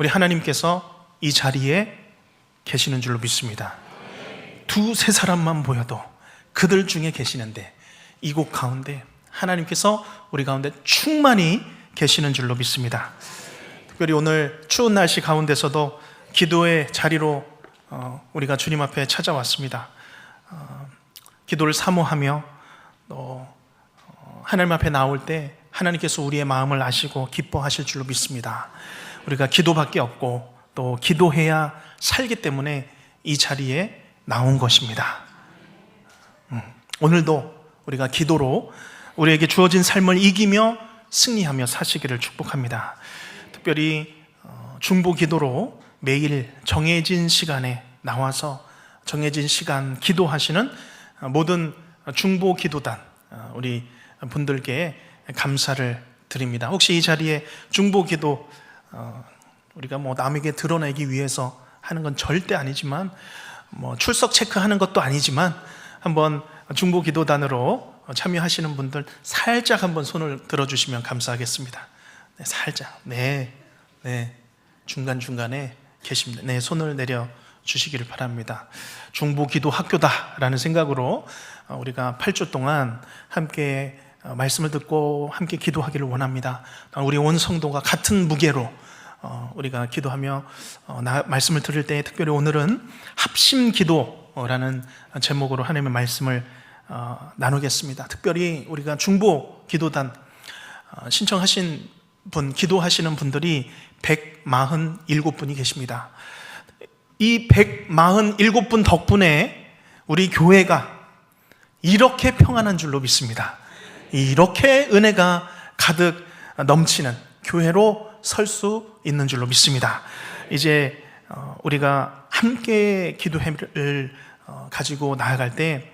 우리 하나님께서 이 자리에 계시는 줄로 믿습니다. 두 세 사람만 보여도 그들 중에 계시는데 이 곳 가운데 하나님께서 우리 가운데 충만히 계시는 줄로 믿습니다. 특별히 오늘 추운 날씨 가운데서도 기도의 자리로 어, 우리가 주님 앞에 찾아왔습니다. 어, 기도를 사모하며 또 어, 하나님 앞에 나올 때 하나님께서 우리의 마음을 아시고 기뻐하실 줄로 믿습니다. 우리가 기도밖에 없고 또 기도해야 살기 때문에 이 자리에 나온 것입니다. 음, 오늘도 우리가 기도로 우리에게 주어진 삶을 이기며 승리하며 사시기를 축복합니다. 특별히 어, 중보 기도로 매일 정해진 시간에 나와서 정해진 시간 기도하시는 모든 중보 기도단 어, 우리 분들께 감사를 드립니다. 혹시 이 자리에 중보 기도 어, 우리가 뭐 남에게 드러내기 위해서 하는 건 절대 아니지만 뭐 출석 체크하는 것도 아니지만 한번 중보 기도단으로 참여하시는 분들 살짝 한번 손을 들어주시면 감사하겠습니다. 네, 살짝. 네, 네. 중간 중간에 계십니다. 네, 손을 내려 주시기를 바랍니다. 중보 기도 학교다라는 생각으로 어, 우리가 8주 동안 함께 어, 말씀을 듣고 함께 기도하기를 원합니다. 우리 온 성도가 같은 무게로 어, 우리가 기도하며 말씀을 들을 때 특별히 오늘은 합심 기도라는 제목으로 하나님의 말씀을 나누겠습니다. 특별히 우리가 중보 기도단 신청하신 분, 기도하시는 분들이 147분이 계십니다. 이 147분 덕분에 우리 교회가 이렇게 평안한 줄로 믿습니다. 이렇게 은혜가 가득 넘치는 교회로 설 수 있는 줄로 믿습니다. 이제 어, 우리가 함께 기도회를 어, 가지고 나아갈 때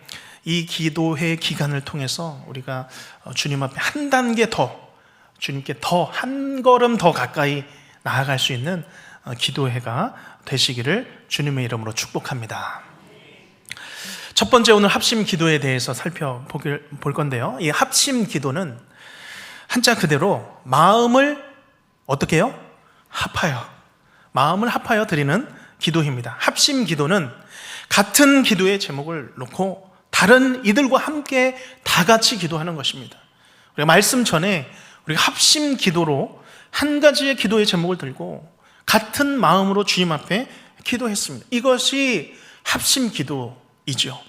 이 기도회 기간을 통해서 우리가 어, 주님 앞에 한 단계 더 주님께 더 한 걸음 더 가까이 나아갈 수 있는 기도회가 되시기를 주님의 이름으로 축복합니다. 첫 번째 오늘 합심 기도에 대해서 살펴볼 건데요. 이 합심 기도는 한자 그대로 마음을 어떻게 해요? 합하여. 마음을 합하여 드리는 기도입니다. 합심 기도는 같은 기도의 제목을 놓고 다른 이들과 함께 다 같이 기도하는 것입니다. 우리가 말씀 전에 우리가 합심 기도로 한 가지의 기도의 제목을 들고 같은 마음으로 주님 앞에 기도했습니다. 이것이 합심 기도이죠.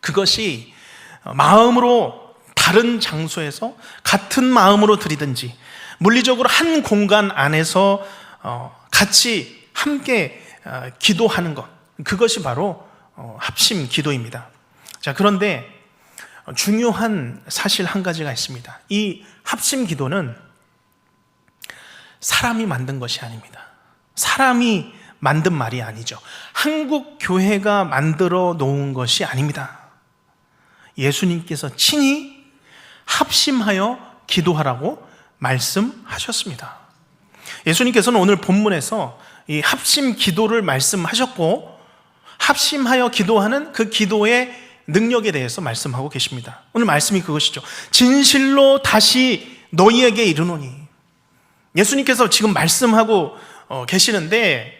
그것이 마음으로 다른 장소에서 같은 마음으로 드리든지 물리적으로 한 공간 안에서 어, 같이 함께 어, 기도하는 것 그것이 바로 어, 합심 기도입니다. 자 그런데 중요한 사실 한 가지가 있습니다. 이 합심 기도는 사람이 만든 것이 아닙니다. 사람이 만든 말이 아니죠. 한국 교회가 만들어 놓은 것이 아닙니다. 예수님께서 친히 합심하여 기도하라고 말씀하셨습니다. 예수님께서는 오늘 본문에서 이 합심 기도를 말씀하셨고 합심하여 기도하는 그 기도의 능력에 대해서 말씀하고 계십니다. 오늘 말씀이 그것이죠. 진실로 다시 너희에게 이르노니 예수님께서 지금 말씀하고 어, 계시는데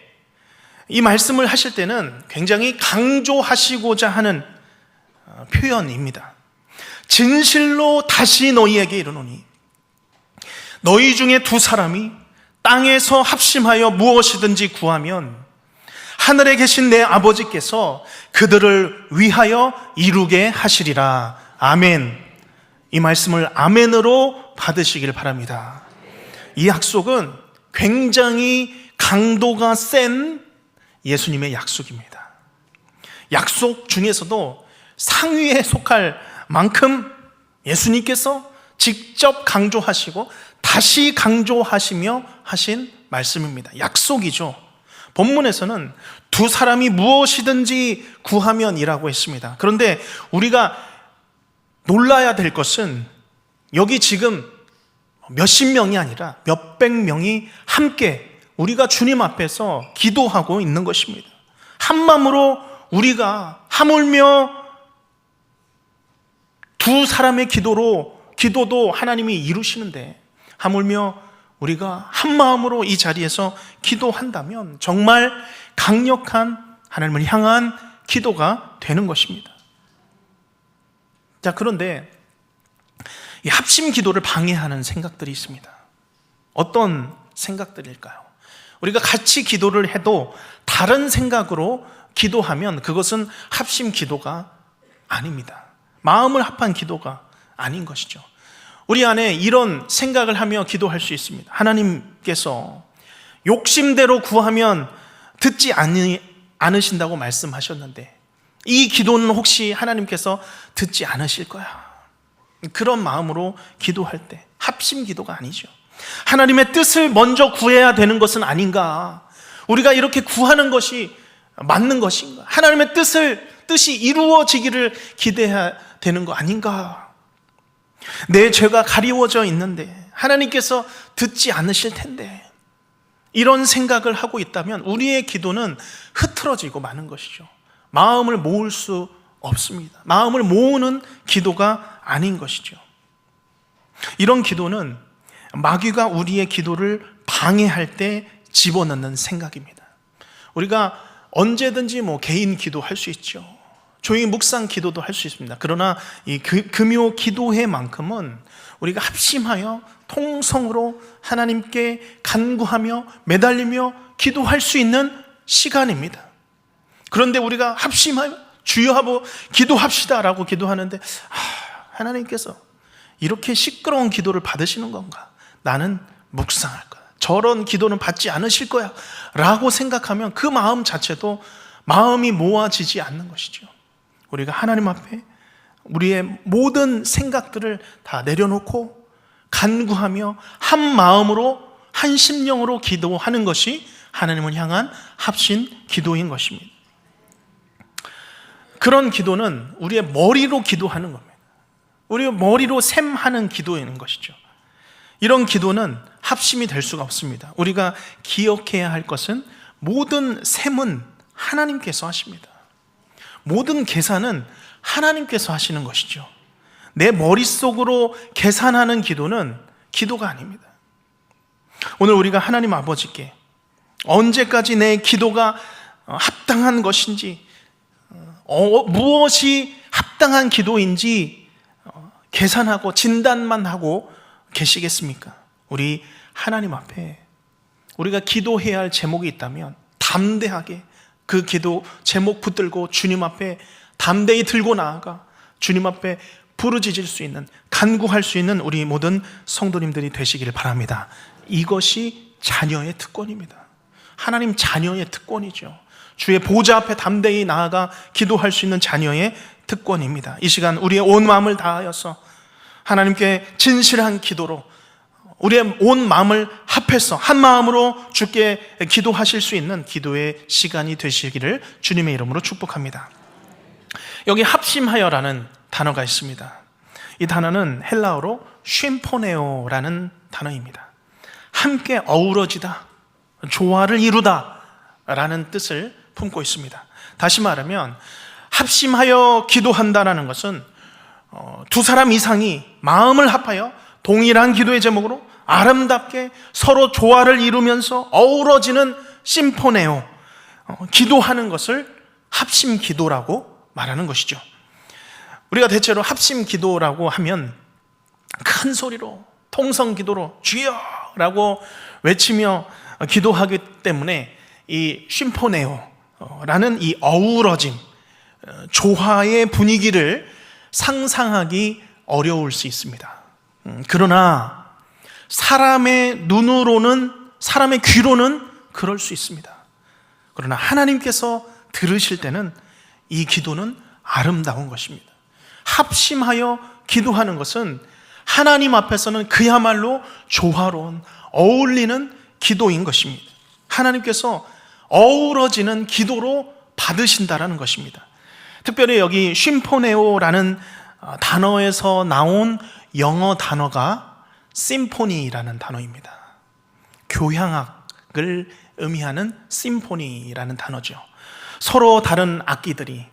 이 말씀을 하실 때는 굉장히 강조하시고자 하는 어, 표현입니다. 진실로 다시 너희에게 이르노니 너희 중에 두 사람이 땅에서 합심하여 무엇이든지 구하면 하늘에 계신 내 아버지께서 그들을 위하여 이루게 하시리라. 아멘. 이 말씀을 아멘으로 받으시길 바랍니다. 이 약속은 굉장히 강도가 센 예수님의 약속입니다. 약속 중에서도 상위에 속할 만큼 예수님께서 직접 강조하시고 다시 강조하시며 하신 말씀입니다. 약속이죠. 본문에서는 두 사람이 무엇이든지 구하면이라고 했습니다. 그런데 우리가 놀라야 될 것은 여기 지금 몇십 명이 아니라 몇백 명이 함께 우리가 주님 앞에서 기도하고 있는 것입니다. 한 마음으로 우리가 하물며 두 사람의 기도로 기도도 하나님이 이루시는데 하물며 우리가 한 마음으로 이 자리에서 기도한다면 정말 강력한 하나님을 향한 기도가 되는 것입니다. 자, 그런데 이 합심 기도를 방해하는 생각들이 있습니다. 어떤 생각들일까요? 우리가 같이 기도를 해도 다른 생각으로 기도하면 그것은 합심 기도가 아닙니다. 마음을 합한 기도가 아닌 것이죠. 우리 안에 이런 생각을 하며 기도할 수 있습니다. 하나님께서 욕심대로 구하면 듣지 않으, 않으신다고 말씀하셨는데 이 기도는 혹시 하나님께서 듣지 않으실 거야. 그런 마음으로 기도할 때 합심 기도가 아니죠. 하나님의 뜻을 먼저 구해야 되는 것은 아닌가? 우리가 이렇게 구하는 것이 맞는 것인가? 하나님의 뜻을 뜻이 이루어지기를 기대해야 되는 거 아닌가? 내 죄가 가리워져 있는데 하나님께서 듣지 않으실 텐데 이런 생각을 하고 있다면 우리의 기도는 흐트러지고 마는 것이죠. 마음을 모을 수 없습니다. 마음을 모으는 기도가 아닌 것이죠. 이런 기도는 마귀가 우리의 기도를 방해할 때 집어넣는 생각입니다. 우리가 언제든지 뭐 개인 기도할 수 있죠. 조용히 묵상 기도도 할 수 있습니다. 그러나 이 그, 금요 기도회만큼은 우리가 합심하여 통성으로 하나님께 간구하며 매달리며 기도할 수 있는 시간입니다. 그런데 우리가 합심하여 주여 하고 기도합시다라고 기도하는데 아, 하나님께서 이렇게 시끄러운 기도를 받으시는 건가? 나는 묵상할 거야. 저런 기도는 받지 않으실 거야. 라고 생각하면 그 마음 자체도 마음이 모아지지 않는 것이죠. 우리가 하나님 앞에 우리의 모든 생각들을 다 내려놓고 간구하며 한 마음으로 한 심령으로 기도하는 것이 하나님을 향한 합신 기도인 것입니다. 그런 기도는 우리의 머리로 기도하는 겁니다. 우리의 머리로 샘하는 기도인 것이죠. 이런 기도는 합심이 될 수가 없습니다. 우리가 기억해야 할 것은 모든 셈은 하나님께서 하십니다. 모든 계산은 하나님께서 하시는 것이죠. 내 머릿속으로 계산하는 기도는 기도가 아닙니다. 오늘 우리가 하나님 아버지께 언제까지 내 기도가 합당한 것인지, 어, 무엇이 합당한 기도인지 어, 계산하고 진단만 하고 계시겠습니까? 우리 하나님 앞에 우리가 기도해야 할 제목이 있다면 담대하게 그 기도 제목 붙들고 주님 앞에 담대히 들고 나아가 주님 앞에 부르짖을 수 있는 간구할 수 있는 우리 모든 성도님들이 되시기를 바랍니다. 이것이 자녀의 특권입니다. 하나님 자녀의 특권이죠. 주의 보좌 앞에 담대히 나아가 기도할 수 있는 자녀의 특권입니다. 이 시간 우리의 온 마음을 다하여서 하나님께 진실한 기도로 우리의 온 마음을 합해서 한 마음으로 주께 기도하실 수 있는 기도의 시간이 되시기를 주님의 이름으로 축복합니다. 여기 합심하여라는 단어가 있습니다. 이 단어는 헬라어로 쉼포네오라는 단어입니다. 함께 어우러지다, 조화를 이루다 라는 뜻을 품고 있습니다. 다시 말하면 합심하여 기도한다라는 것은 어, 두 사람 이상이 마음을 합하여 동일한 기도의 제목으로 아름답게 서로 조화를 이루면서 어우러지는 심포네오 어, 기도하는 것을 합심 기도라고 말하는 것이죠. 우리가 대체로 합심 기도라고 하면 큰 소리로 통성 기도로 주여 라고 외치며 기도하기 때문에 이 심포네오라는 이 어우러짐 어, 조화의 분위기를 상상하기 어려울 수 있습니다. 음, 그러나 사람의 눈으로는 사람의 귀로는 그럴 수 있습니다. 그러나 하나님께서 들으실 때는 이 기도는 아름다운 것입니다. 합심하여 기도하는 것은 하나님 앞에서는 그야말로 조화로운 어울리는 기도인 것입니다. 하나님께서 어우러지는 기도로 받으신다라는 것입니다. 특별히 여기 쉼포네오라는 어, 단어에서 나온 영어 단어가 심포니라는 단어입니다. 교향악을 의미하는 심포니라는 단어죠. 서로 다른 악기들이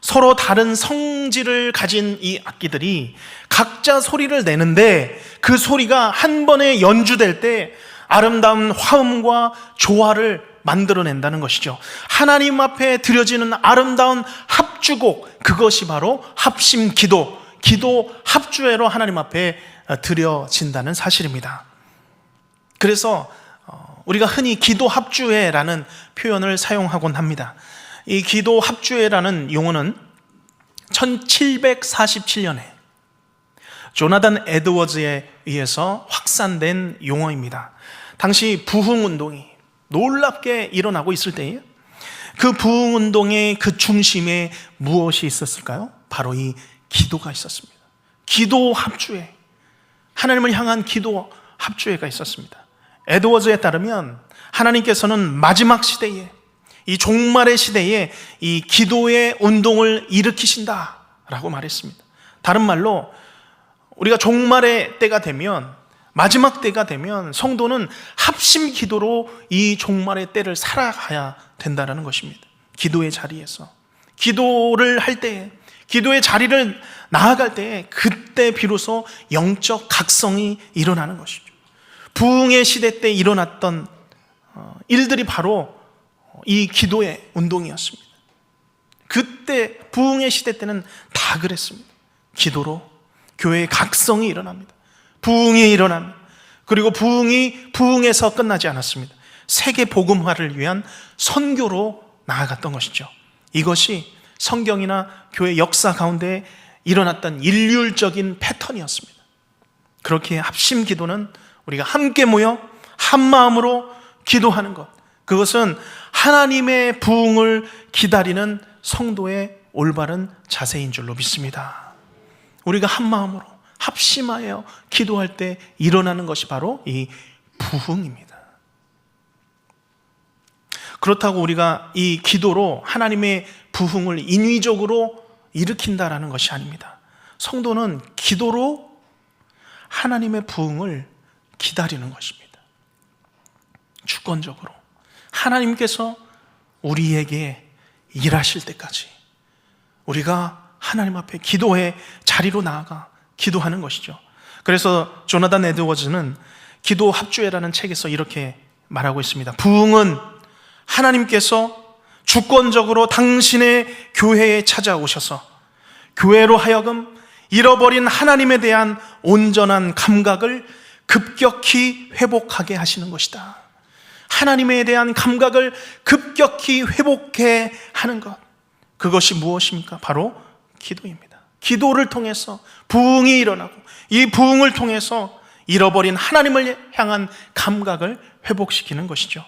서로 다른 성질을 가진 이 악기들이 각자 소리를 내는데 그 소리가 한 번에 연주될 때 아름다운 화음과 조화를 만들어낸다는 것이죠. 하나님 앞에 드려지는 아름다운 합주곡, 그것이 바로 합심 기도, 기도 합주회로 하나님 앞에 드려진다는 사실입니다. 그래서 어, 우리가 흔히 기도 합주회라는 표현을 사용하곤 합니다. 이 기도 합주회라는 용어는 1747년에 조나단 에드워즈에 의해서 확산된 용어입니다. 당시 부흥 운동이 놀랍게 일어나고 있을 때에 그 부흥 운동의 그 중심에 무엇이 있었을까요? 바로 이 기도가 있었습니다. 기도 합주회. 하나님을 향한 기도 합주회가 있었습니다. 에드워즈에 따르면 하나님께서는 마지막 시대에 이 종말의 시대에 이 기도의 운동을 일으키신다라고 말했습니다. 다른 말로 우리가 종말의 때가 되면 마지막 때가 되면 성도는 합심 기도로 이 종말의 때를 살아가야 된다는 것입니다. 기도의 자리에서 기도를 할 때, 기도의 자리를 나아갈 때 그때 비로소 영적 각성이 일어나는 것이죠. 부흥의 시대 때 일어났던 어, 일들이 바로 이 기도의 운동이었습니다. 그때 부흥의 시대 때는 다 그랬습니다. 기도로 교회의 각성이 일어납니다. 부흥이 일어납니다. 그리고 부흥이 부흥에서 끝나지 않았습니다. 세계 복음화를 위한 선교로 나아갔던 것이죠. 이것이 성경이나 교회 역사 가운데 일어났던 일률적인 패턴이었습니다. 그렇게 합심 기도는 우리가 함께 모여 한 마음으로 기도하는 것. 그것은 하나님의 부흥을 기다리는 성도의 올바른 자세인 줄로 믿습니다. 우리가 한 마음으로 합심하여 기도할 때 일어나는 것이 바로 이 부흥입니다. 그렇다고 우리가 이 기도로 하나님의 부흥을 인위적으로 일으킨다라는 것이 아닙니다. 성도는 기도로 하나님의 부흥을 기다리는 것입니다. 주권적으로. 하나님께서 우리에게 일하실 때까지 우리가 하나님 앞에 기도의 자리로 나아가 기도하는 것이죠. 그래서 조나단 에드워즈는 기도 합주회라는 책에서 이렇게 말하고 있습니다. 부흥은 하나님께서 주권적으로 당신의 교회에 찾아오셔서 교회로 하여금 잃어버린 하나님에 대한 온전한 감각을 급격히 회복하게 하시는 것이다. 하나님에 대한 감각을 급격히 회복해 하는 것. 그것이 무엇입니까? 바로 기도입니다. 기도를 통해서 부흥이 일어나고 이 부흥을 통해서 잃어버린 하나님을 향한 감각을 회복시키는 것이죠.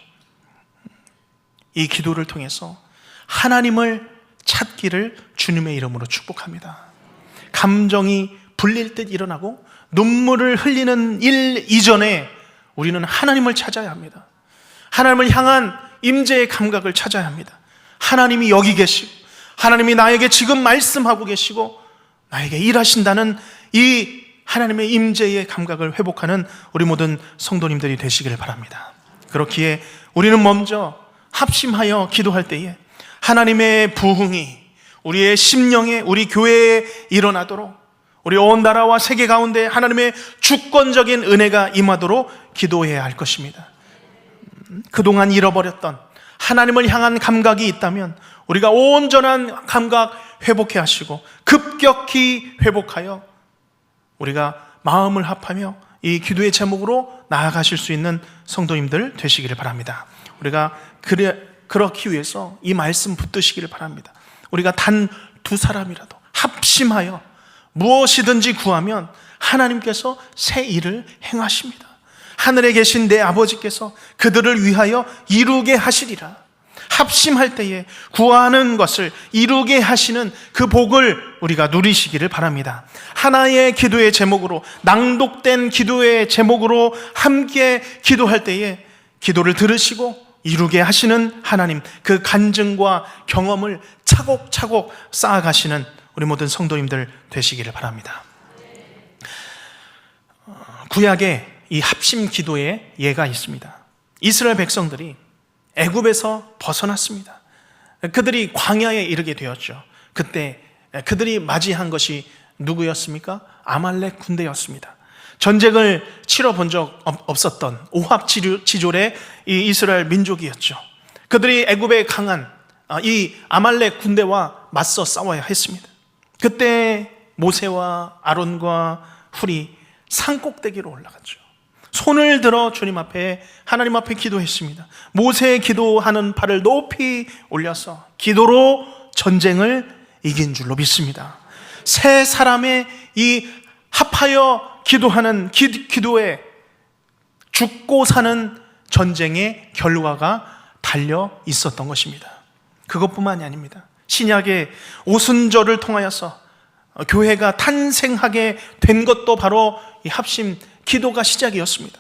이 기도를 통해서 하나님을 찾기를 주님의 이름으로 축복합니다. 감정이 불릴 듯 일어나고 눈물을 흘리는 일 이전에 우리는 하나님을 찾아야 합니다. 하나님을 향한 임재의 감각을 찾아야 합니다. 하나님이 여기 계시고 하나님이 나에게 지금 말씀하고 계시고 나에게 일하신다는 이 하나님의 임재의 감각을 회복하는 우리 모든 성도님들이 되시기를 바랍니다. 그렇기에 우리는 먼저 합심하여 기도할 때에 하나님의 부흥이 우리의 심령에 우리 교회에 일어나도록 우리 온 나라와 세계 가운데 하나님의 주권적인 은혜가 임하도록 기도해야 할 것입니다. 그동안 잃어버렸던 하나님을 향한 감각이 있다면 우리가 온전한 감각 회복해 하시고 급격히 회복하여 우리가 마음을 합하며 이 기도의 제목으로 나아가실 수 있는 성도님들 되시기를 바랍니다. 우리가 그래, 그렇기 위해서 이 말씀 붙드시기를 바랍니다. 우리가 단 두 사람이라도 합심하여 무엇이든지 구하면 하나님께서 새 일을 행하십니다. 하늘에 계신 내 아버지께서 그들을 위하여 이루게 하시리라. 합심할 때에 구하는 것을 이루게 하시는 그 복을 우리가 누리시기를 바랍니다. 하나의 기도의 제목으로 낭독된 기도의 제목으로 함께 기도할 때에 기도를 들으시고 이루게 하시는 하나님 그 간증과 경험을 차곡차곡 쌓아가시는 우리 모든 성도님들 되시기를 바랍니다. 구약에 이 합심 기도의 예가 있습니다. 이스라엘 백성들이 애굽에서 벗어났습니다. 그들이 광야에 이르게 되었죠. 그때 그들이 맞이한 것이 누구였습니까? 아말렉 군대였습니다. 전쟁을 치러 본 적 없었던 오합 지졸의 이 이스라엘 민족이었죠. 그들이 애굽에 강한 아, 이 아말렉 군대와 맞서 싸워야 했습니다. 그때 모세와 아론과 훌이 산 꼭대기로 올라갔죠. 손을 들어 주님 앞에 하나님 앞에 기도했습니다. 모세의 기도하는 발을 높이 올려서 기도로 전쟁을 이긴 줄로 믿습니다. 세 사람의 이 합하여 기도하는 기, 기도에 죽고 사는 전쟁의 결과가 달려 있었던 것입니다. 그것뿐만이 아닙니다. 신약의 오순절을 통하여서 교회가 탄생하게 된 것도 바로 이 합심 기도가 시작이었습니다.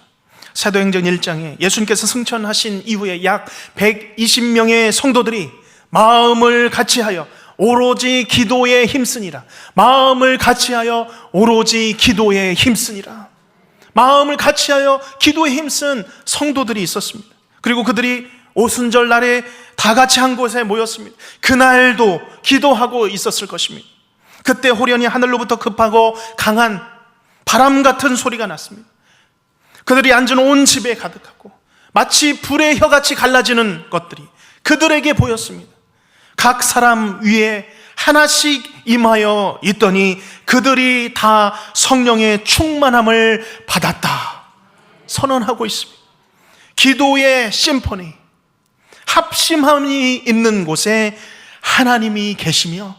사도행전 1장에 예수님께서 승천하신 이후에 약 120명의 성도들이 마음을 같이하여 오로지 기도에 힘쓰니라. 마음을 같이하여 오로지 기도에 힘쓰니라. 마음을 같이하여 기도에 힘쓴 성도들이 있었습니다. 그리고 그들이 오순절 날에 다 같이 한 곳에 모였습니다. 그날도 기도하고 있었을 것입니다. 그때 호련히 하늘로부터 급하고 강한 바람 같은 소리가 났습니다. 그들이 앉은 온 집에 가득하고 마치 불의 혀같이 갈라지는 것들이 그들에게 보였습니다. 각 사람 위에 하나씩 임하여 있더니 그들이 다 성령의 충만함을 받았다. 선언하고 있습니다. 기도의 심포니, 합심함이 있는 곳에 하나님이 계시며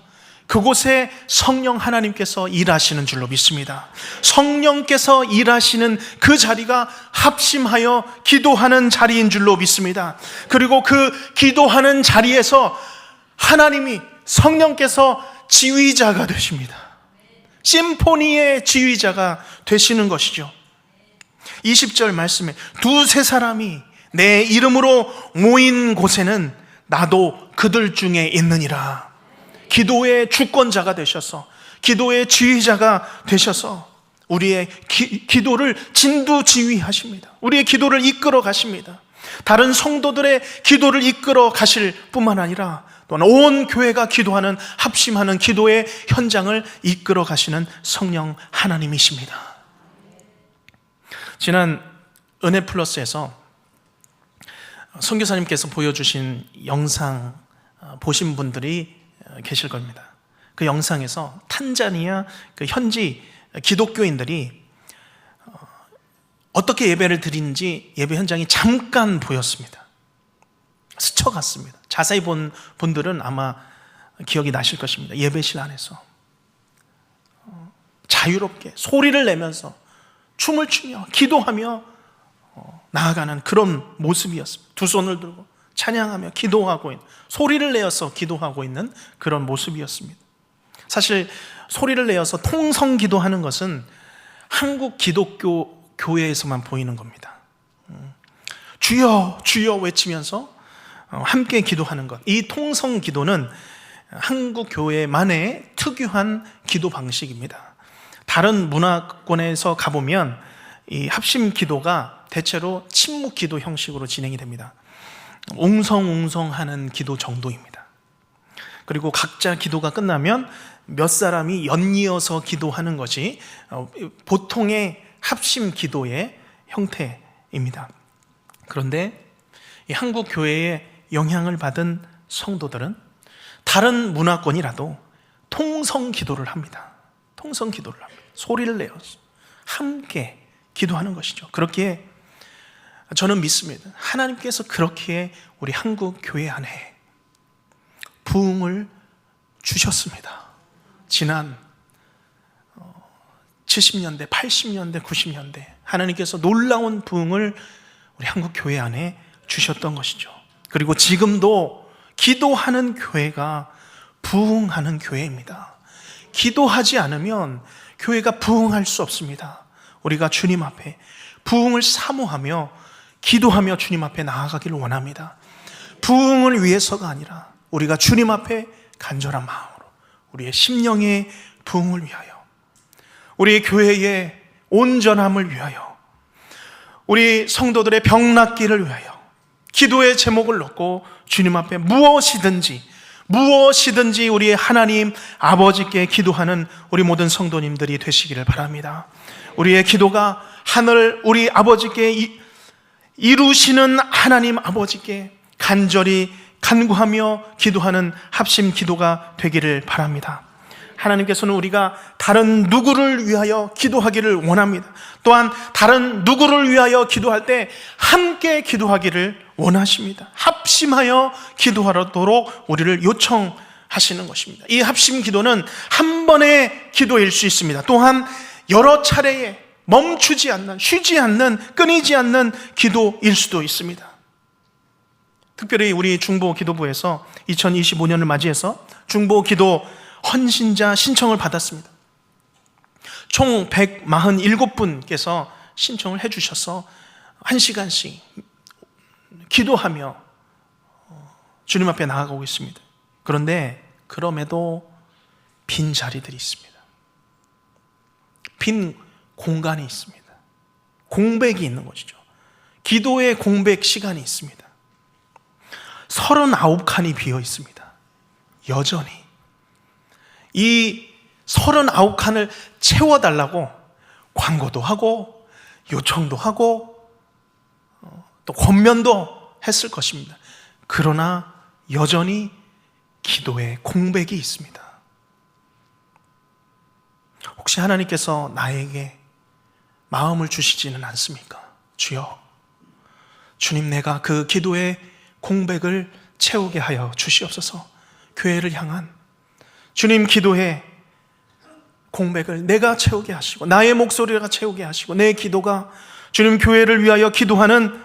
그곳에 성령 하나님께서 일하시는 줄로 믿습니다. 성령께서 일하시는 그 자리가 합심하여 기도하는 자리인 줄로 믿습니다. 그리고 그 기도하는 자리에서 하나님이 성령께서 지휘자가 되십니다. 심포니의 지휘자가 되시는 것이죠. 20절 말씀에 두세 사람이 내 이름으로 모인 곳에는 나도 그들 중에 있느니라. 기도의 주권자가 되셔서 기도의 지휘자가 되셔서 우리의 기, 기도를 진두 지휘하십니다. 우리의 기도를 이끌어 가십니다. 다른 성도들의 기도를 이끌어 가실 뿐만 아니라 또한 온 교회가 기도하는 합심하는 기도의 현장을 이끌어 가시는 성령 하나님이십니다. 지난 은혜 플러스에서 선교사님께서 보여주신 영상 보신 분들이 계실 겁니다. 그 영상에서 탄자니아 그 현지 기독교인들이 어떻게 예배를 드리는지 예배 현장이 잠깐 보였습니다. 스쳐갔습니다. 자세히 본 분들은 아마 기억이 나실 것입니다. 예배실 안에서 자유롭게 소리를 내면서 춤을 추며 기도하며 나아가는 그런 모습이었습니다. 두 손을 들고 찬양하며 기도하고 있는 소리를 내어서 기도하고 있는 그런 모습이었습니다. 사실 소리를 내어서 통성 기도하는 것은 한국 기독교 교회에서만 보이는 겁니다. 음. 주여 주여 외치면서 어, 함께 기도하는 것. 이 통성 기도는 한국 교회만의 특유한 기도 방식입니다. 다른 문화권에서 가보면 이 합심 기도가 대체로 침묵 기도 형식으로 진행이 됩니다. 웅성웅성 하는 기도 정도입니다. 그리고 각자 기도가 끝나면 몇 사람이 연이어서 기도하는 것이 어, 보통의 합심 기도의 형태입니다. 그런데 한국 교회의 영향을 받은 성도들은 다른 문화권이라도 통성 기도를 합니다. 통성 기도를 합니다. 소리를 내어서 함께 기도하는 것이죠. 그렇기에 저는 믿습니다. 하나님께서 그렇게 우리 한국 교회 안에 부흥을 주셨습니다. 지난 70년대, 80년대, 90년대 하나님께서 놀라운 부흥을 우리 한국 교회 안에 주셨던 것이죠. 그리고 지금도 기도하는 교회가 부흥하는 교회입니다. 기도하지 않으면 교회가 부흥할 수 없습니다. 우리가 주님 앞에 부흥을 사모하며 기도하며 주님 앞에 나아가기를 원합니다. 부흥을 위해서가 아니라 우리가 주님 앞에 간절한 마음으로 우리의 심령의 부흥을 위하여 우리 교회의 온전함을 위하여 우리 성도들의 병낫기를 위하여 기도의 제목을 놓고 주님 앞에 무엇이든지 무엇이든지 우리 하나님 아버지께 기도하는 우리 모든 성도님들이 되시기를 바랍니다. 우리의 기도가 하늘 우리 아버지께 이- 이루시는 하나님 아버지께 간절히 간구하며 기도하는 합심 기도가 되기를 바랍니다. 하나님께서는 우리가 다른 누구를 위하여 기도하기를 원합니다. 또한 다른 누구를 위하여 기도할 때 함께 기도하기를 원하십니다. 합심하여 기도하도록 우리를 요청하시는 것입니다. 이 합심 기도는 한 번의 기도일 수 있습니다. 또한 여러 차례에 멈추지 않는, 쉬지 않는, 끊이지 않는 기도일 수도 있습니다. 특별히 우리 중보 기도부에서 2025년을 맞이해서 중보 기도 헌신자 신청을 받았습니다. 총 147분께서 신청을 해 주셔서 1시간씩 기도하며 어, 주님 앞에 나아가고 있습니다. 그런데 그럼에도 빈 자리들이 있습니다. 빈 공간이 있습니다. 공백이 있는 것이죠. 기도의 공백 시간이 있습니다. 39칸이 비어 있습니다. 여전히. 이 39칸을 채워달라고 광고도 하고 요청도 하고 어, 또 권면도 했을 것입니다. 그러나 여전히 기도에 공백이 있습니다. 혹시 하나님께서 나에게 마음을 주시지는 않습니까? 주여, 주님 내가 그 기도의 공백을 채우게 하여 주시옵소서. 교회를 향한 주님 기도의 공백을 내가 채우게 하시고 나의 목소리가 채우게 하시고 내 기도가 주님 교회를 위하여 기도하는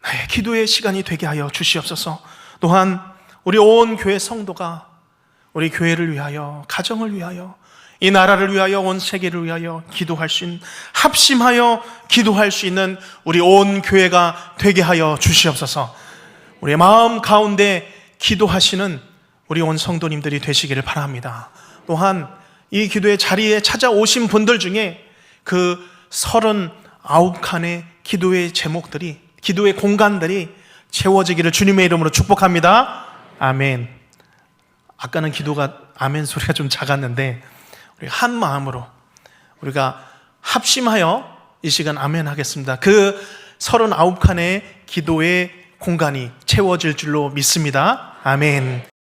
나의 기도의 시간이 되게 하여 주시옵소서. 또한 우리 온 교회 성도가 우리 교회를 위하여 가정을 위하여 이 나라를 위하여 온 세계를 위하여 기도할 수 있는 합심하여 기도할 수 있는 우리 온 교회가 되게 하여 주시옵소서. 우리의 마음 가운데 기도하시는 우리 온 성도님들이 되시기를 바랍니다. 또한 이 기도의 자리에 찾아오신 분들 중에 그 39칸의 기도의 제목들이, 기도의 공간들이 채워지기를 주님의 이름으로 축복합니다. 아멘. 아까는 기도가 아멘 소리가 좀 작았는데, 우리 한 마음으로 우리가 합심하여 이 시간 아멘 하겠습니다. 그 39칸의 기도의 공간이 채워질 줄로 믿습니다. 아멘.